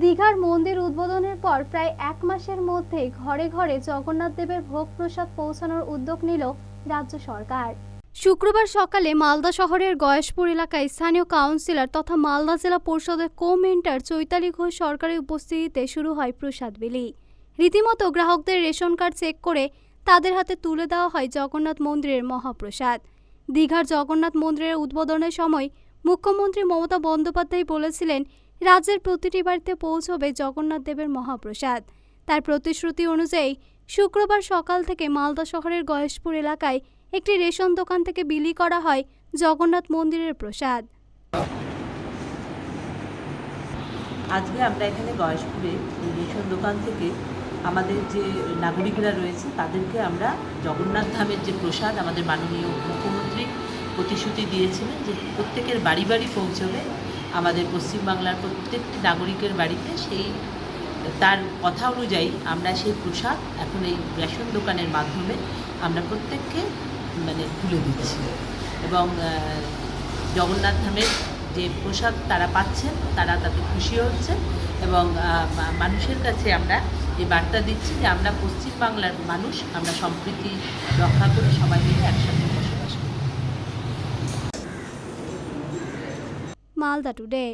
দীঘার মন্দির উদ্বোধনের পর প্রায় এক মাসের মধ্যেই ঘরে ঘরে জগন্নাথ দেবের ভোগ প্রসাদ পৌঁছানোর উদ্যোগ নিল রাজ্য সরকার। শুক্রবার সকালে মালদা শহরের গয়েশপুর এলাকায় স্থানীয় কাউন্সিলর তথা মালদা জেলা পরিষদের কো মেন্টার চৈতালি ঘোষ সরকারের উপস্থিতিতে শুরু হয় প্রসাদ বিলি। রীতিমতো গ্রাহকদের রেশন কার্ড চেক করে তাদের হাতে তুলে দেওয়া হয় জগন্নাথ মন্দিরের মহাপ্রসাদ। দীঘার জগন্নাথ মন্দিরের উদ্বোধনের সময় মুখ্যমন্ত্রী মমতা বন্দ্যোপাধ্যায় বলেছিলেন রাজ্যের প্রতিটি বাড়িতে পৌঁছবে জগন্নাথ দেবের মহাপ্রসাদ। তার প্রতিশ্রুতি অনুযায়ী শুক্রবার সকাল থেকে মালদা শহরের গয়েশপুর এলাকায় একটি রেশন দোকান থেকে বিলি করা হয় জগন্নাথ মন্দিরের প্রসাদ। আজকে আমরা এখানে গয়েশপুরে রেশন দোকান থেকে আমাদের যে নাগরিকরা রয়েছে, তাদেরকে আমরা জগন্নাথ ধামের যে প্রসাদ আমাদের মাননীয় মুখ্যমন্ত্রী প্রতিশ্রুতি দিয়েছিলেন যে প্রত্যেকের বাড়ি বাড়ি পৌঁছবে। আমাদের পশ্চিমবাংলার প্রত্যেকটি নাগরিকের বাড়িতে সেই, তার কথা অনুযায়ী আমরা সেই প্রসাদ এখন এই রেশন দোকানের মাধ্যমে আমরা প্রত্যেককে মানে তুলে দিচ্ছি। এবং জগন্নাথ ধামের যে প্রসাদ তারা পাচ্ছেন, তারা তাতে খুশি হচ্ছে এবং মানুষের কাছে আমরা এই বার্তা দিচ্ছি যে আমরা পশ্চিমবাংলার মানুষ, আমরা সম্প্রীতি রক্ষা করে সবাই মিলে একসাথে বসবাস করি মালদা টুডে